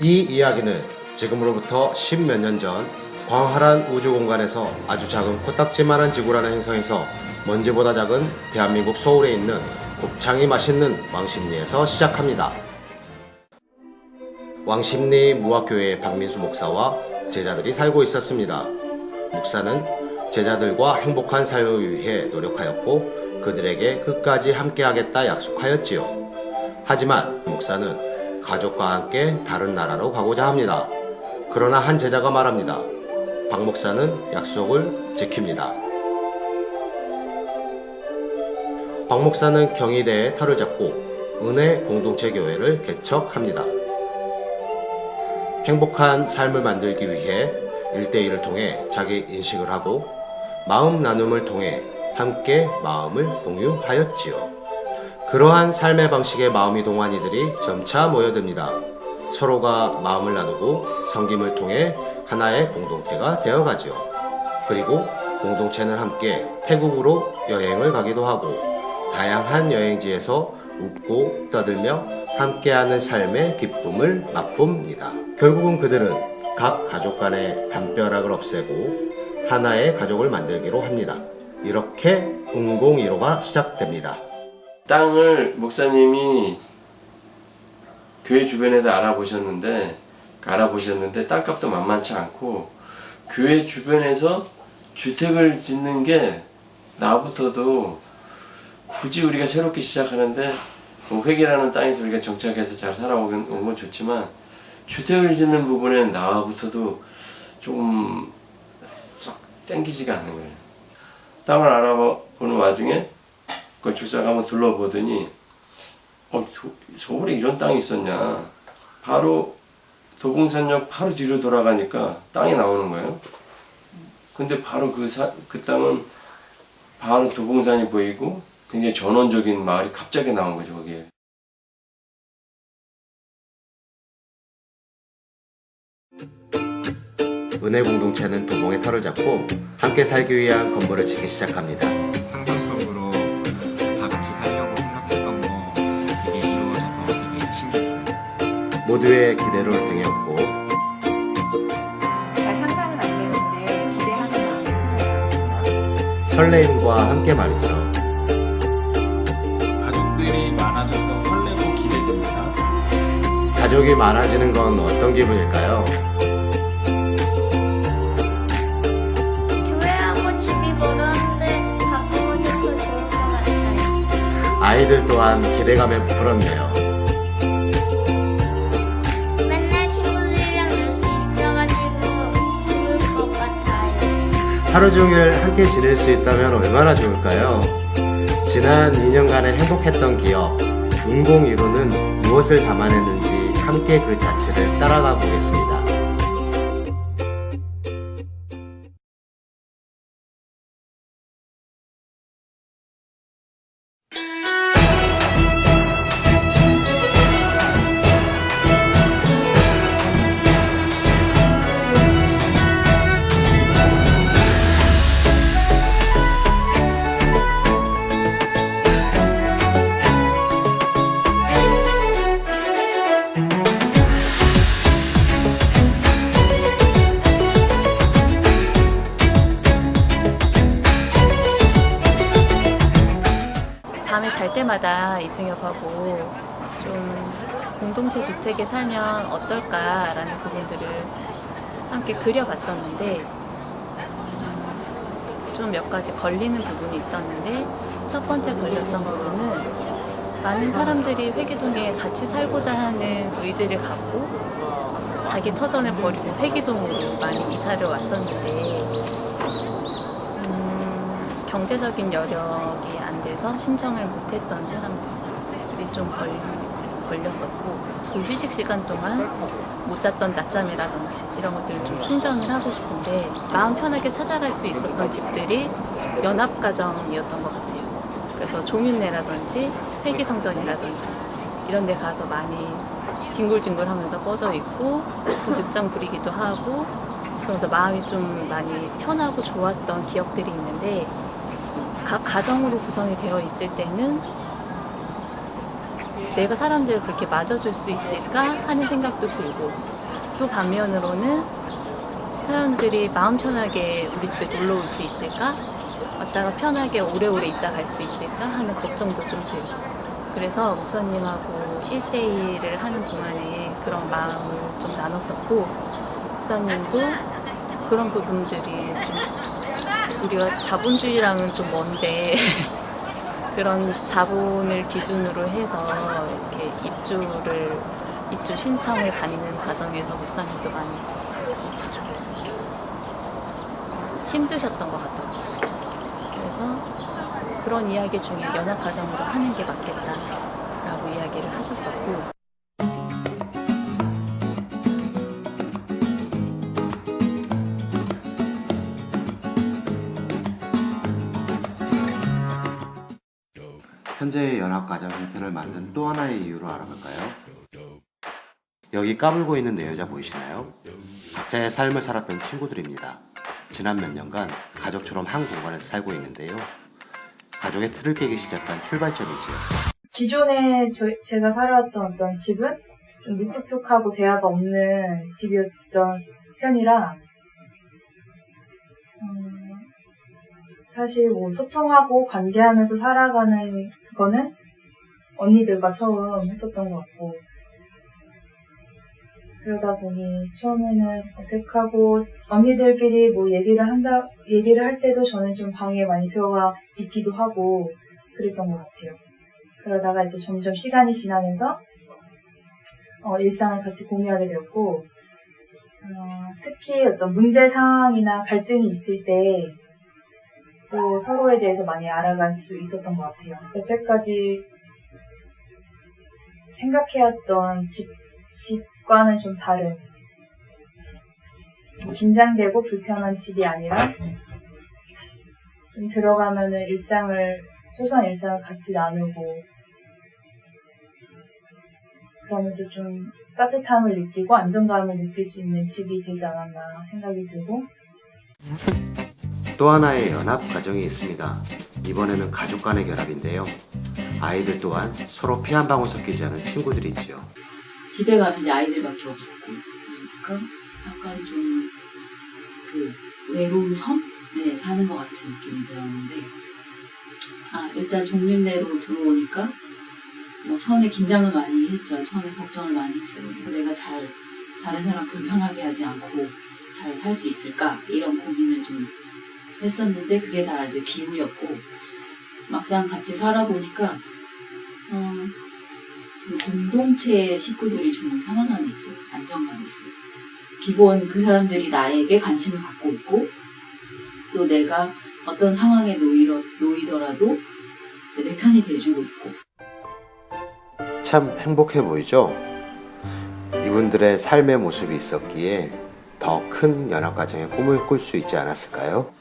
이 이야기는 지금으로부터 십몇 년 전 광활한 우주 공간에서 아주 작은 코딱지만한 지구라는 행성에서 먼지보다 작은 대한민국 서울에 있는 곱창이 맛있는 왕십리에서 시작합니다. 왕십리 무학교의 박민수 목사와 제자들이 살고 있었습니다. 목사는 제자들과 행복한 삶을 위해 노력하였고 그들에게 끝까지 함께하겠다 약속하였지요. 하지만 목사는 가족과 함께 다른 나라로 가고자 합니다. 그러나 한 제자가 말합니다. 박 목사는 약속을 지킵니다. 박 목사는 경희대에 터를 잡고 은혜 공동체 교회를 개척합니다. 행복한 삶을 만들기 위해 일대일을 통해 자기 인식을 하고 마음 나눔을 통해 함께 마음을 공유하였지요. 그러한 삶의 방식의 마음이 동한 이들이 점차 모여듭니다. 서로가 마음을 나누고 섬김을 통해 하나의 공동체가 되어가지요. 그리고 공동체는 함께 태국으로 여행을 가기도 하고 다양한 여행지에서 웃고 떠들며 함께하는 삶의 기쁨을 맛봅니다. 결국은 그들은 각 가족 간의 담벼락을 없애고 하나의 가족을 만들기로 합니다. 이렇게 운공1호가 시작됩니다. 땅을 목사님이 교회 주변에도 알아보셨는데 알아보셨는데 땅값도 만만치 않고 교회 주변에서 주택을 짓는 게 나부터도 굳이 우리가 새롭게 시작하는데 뭐 회계라는 땅에서 우리가 정착해서 잘 살아오는 건 좋지만 주택을 짓는 부분엔 나부터도 조금 썩 땡기지가 않는 거예요. 땅을 알아보는 와중에 건축사가 한번 둘러보더니 어, 도- 서울에 이런 땅이 있었냐. 바로 도봉산역 바로 뒤로 돌아가니까 땅이 나오는 거예요. 근데 바로 그, 사, 그 땅은 바로 도봉산이 보이고 굉장히 전원적인 마을이 갑자기 나온 거죠, 거기에. 은혜 공동체는 도봉의 털을 잡고 함께 살기 위한 건물을 짓기 시작합니다. 모두의 기대를 등에 업고 잘 상상은 안 되는데 기대하는 마음이 크네요. 설레임과 함께 말이죠. 가족들이 많아져서 설레고 기대됩니다. 가족이 많아지는 건 어떤 기분일까요? 교회하고 집이 멀었는데 가까워져서 좋을 것 같아요. 아이들 또한 기대감에 부풀었네요. 하루 종일 함께 지낼 수 있다면 얼마나 좋을까요? 지난 2년간의 행복했던 기억, 운공 1호는 무엇을 담아냈는지 함께 그 자취를 따라가 보겠습니다. 때마다 이승엽하고 좀 공동체 주택에 살면 어떨까라는 부분들을 함께 그려봤었는데 좀 몇 가지 걸리는 부분이 있었는데 첫 번째 걸렸던 부분은 많은 사람들이 회계동에 같이 살고자 하는 의지를 갖고 자기 터전을 버리고 회계동으로 많이 이사를 왔었는데 음, 경제적인 여력이 안 돼서 신청을 못했던 사람들이 좀 걸, 걸렸었고 그 휴식 시간 동안 못 잤던 낮잠이라든지 이런 것들을 좀 충전을 하고 싶은데 마음 편하게 찾아갈 수 있었던 집들이 연합가정이었던 것 같아요. 그래서 종윤내라든지 회계성전이라든지 이런 데 가서 많이 뒹굴뒹굴 하면서 뻗어 있고 또 늦장 부리기도 하고 그러면서 마음이 좀 많이 편하고 좋았던 기억들이 있는데 각 가정으로 구성이 되어 있을 때는 내가 사람들을 그렇게 맞아줄 수 있을까 하는 생각도 들고 또 반면으로는 사람들이 마음 편하게 우리 집에 놀러 올 수 있을까? 왔다가 편하게 오래오래 있다 갈 수 있을까 하는 걱정도 좀 들고 그래서 목사님하고 1대1을 하는 동안에 그런 마음을 좀 나눴었고 목사님도 그런 부분들이 좀 우리가 자본주의랑은 좀 먼데 그런 자본을 기준으로 해서 이렇게 입주를 입주 신청을 받는 과정에서 목사님도 많이 힘드셨던 것 같더라고요. 그래서 그런 이야기 중에 연합 과정으로 하는 게 맞겠다라고 이야기를 하셨었고 현재의 연합가정 형태를 만든 또 하나의 이유를 알아볼까요? 여기 까불고 있는 내 여자 보이시나요? 각자의 삶을 살았던 친구들입니다. 지난 몇 년간 가족처럼 한 공간에서 살고 있는데요. 가족의 틀을 깨기 시작한 출발점이지요. 기존에 저, 제가 살아왔던 어떤 집은 좀 무뚝뚝하고 대화가 없는 집이었던 편이라 음, 사실 뭐 소통하고 관계하면서 살아가는 거는 언니들과 처음 했었던 것 같고 그러다 보니 처음에는 어색하고 언니들끼리 뭐 얘기를 한다 얘기를 할 때도 저는 좀 방에 많이 들어가 있기도 하고 그랬던 것 같아요. 그러다가 이제 점점 시간이 지나면서 어, 일상을 같이 공유하게 되었고 어, 특히 어떤 문제 상황이나 갈등이 있을 때 또 서로에 대해서 많이 알아갈 수 있었던 것 같아요. 여태까지 생각해왔던 집, 집과는 좀 다른 뭐 긴장되고 불편한 집이 아니라 좀 들어가면은 일상을 소소한 일상을 같이 나누고 그러면서 좀 따뜻함을 느끼고 안정감을 느낄 수 있는 집이 되지 않았나 생각이 들고 또 하나의 연합 가정이 있습니다. 이번에는 가족 간의 결합인데요. 아이들 또한 서로 피 한 방울 섞이지 않은 친구들이지요. 집에 가면 이제 아이들밖에 없었고 그러니까 약간 좀 그 외로운 섬에 사는 것 같은 느낌이 들었는데 아 일단 종륜내로 들어오니까 뭐 처음에 긴장을 많이 했죠 처음에 걱정을 많이 했어요 내가 잘 다른 사람 불편하게 하지 않고 잘 살 수 있을까 이런 고민을 좀 했었는데 그게 다 이제 기우였고 막상 같이 살아보니까 어, 그 공동체 식구들이 주는 편안함이 있어요. 안정감이 있어요. 기본 그 사람들이 나에게 관심을 갖고 있고 또 내가 어떤 상황에 놓이러, 놓이더라도 내 편이 돼주고 있고 참 행복해 보이죠? 이분들의 삶의 모습이 있었기에 더 큰 연합 가정의 꿈을 꿀 수 있지 않았을까요?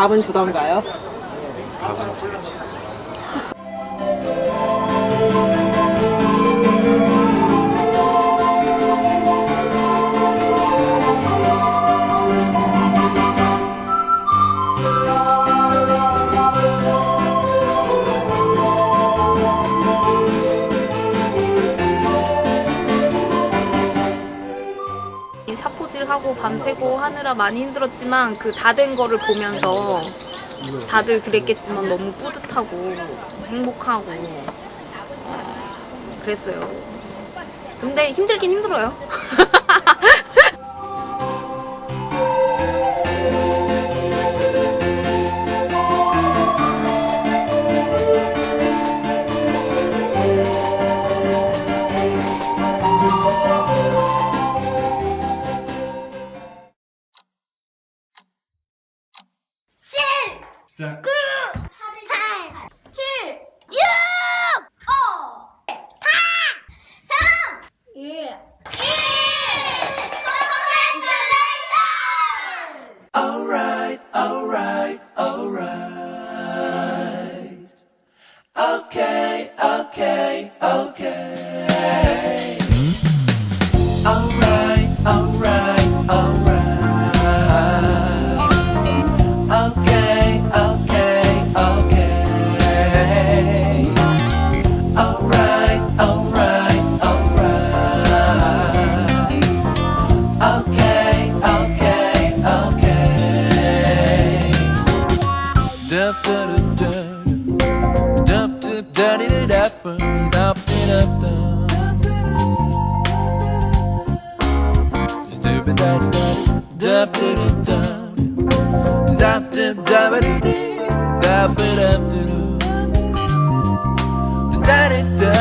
밥은 주던가요? 밥은 잘 하느라 많이 힘들었지만 그 다 된 거를 보면서 다들 그랬겠지만 너무 뿌듯하고 좀 행복하고 어, 그랬어요. 근데 힘들긴 힘들어요.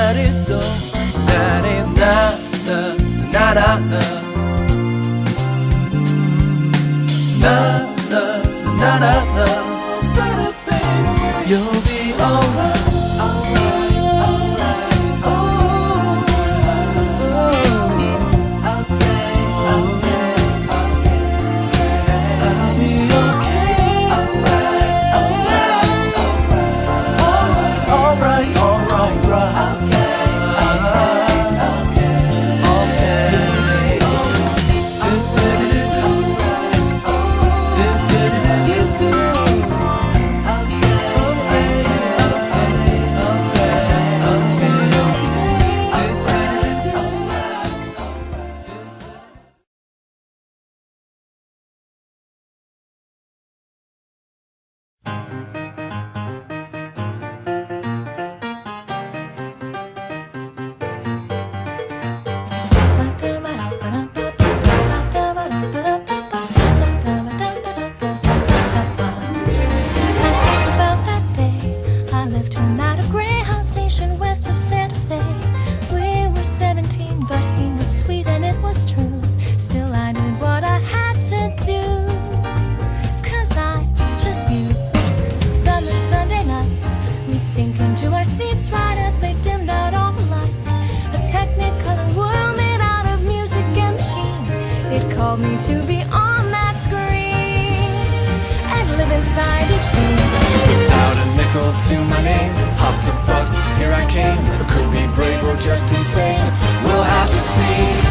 let it go. Na na na na na na. Called me to be on that screen and live inside each scene. Without a nickel to my name Hopped a bus, here I came could be brave or just insane We'll have to see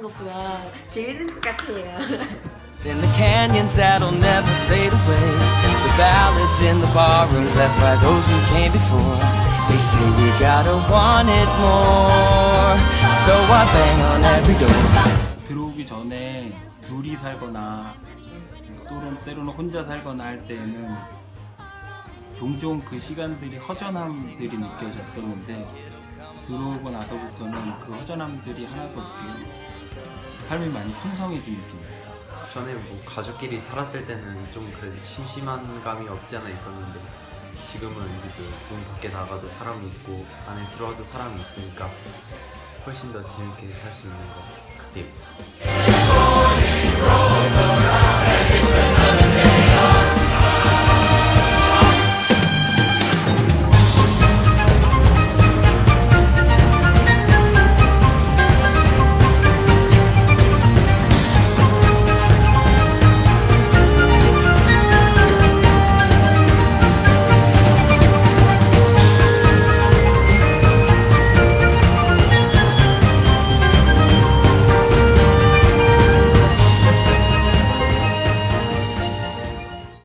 사는 것보다 재밌는 것 같아요. In the canyons that'll never fade away The ballads in the barrooms left by those who came before They say we gotta want it more So I bang on every door 들어오기 전에 둘이 살거나 또는 때로는 혼자 살거나 할 때에는 종종 그 시간들이 허전함들이 느껴졌었는데 들어오고 나서부터는 그 허전함들이 하나도 없고요. 삶이 많이 풍성해진 느낌입니다. 전에 뭐 가족끼리 살았을 때는 좀 그래도 심심한 감이 없지 않아 있었는데 지금은 그래도 문 밖에 나가도 사람이 있고 안에 들어와도 사람이 있으니까 훨씬 더 재밌게 살 수 있는 것 같아요.